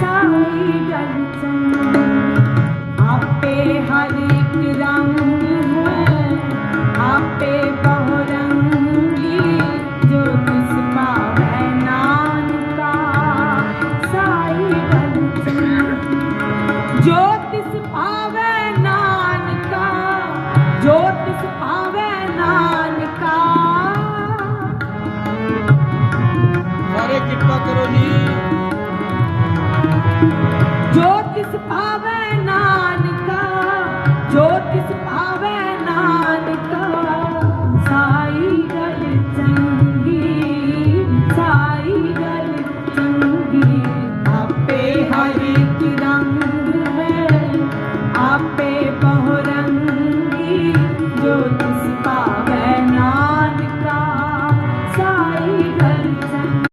सङ्गीग अपे हरिक रङ्ग कृपा करो जी जो किस पावे नानका, जो किस पावे नानका, साई गल चंगी, साई गल चंगी। आपे हर एक रंग है, आपे बहुरंगी, जो किस पावे नानका, साई गल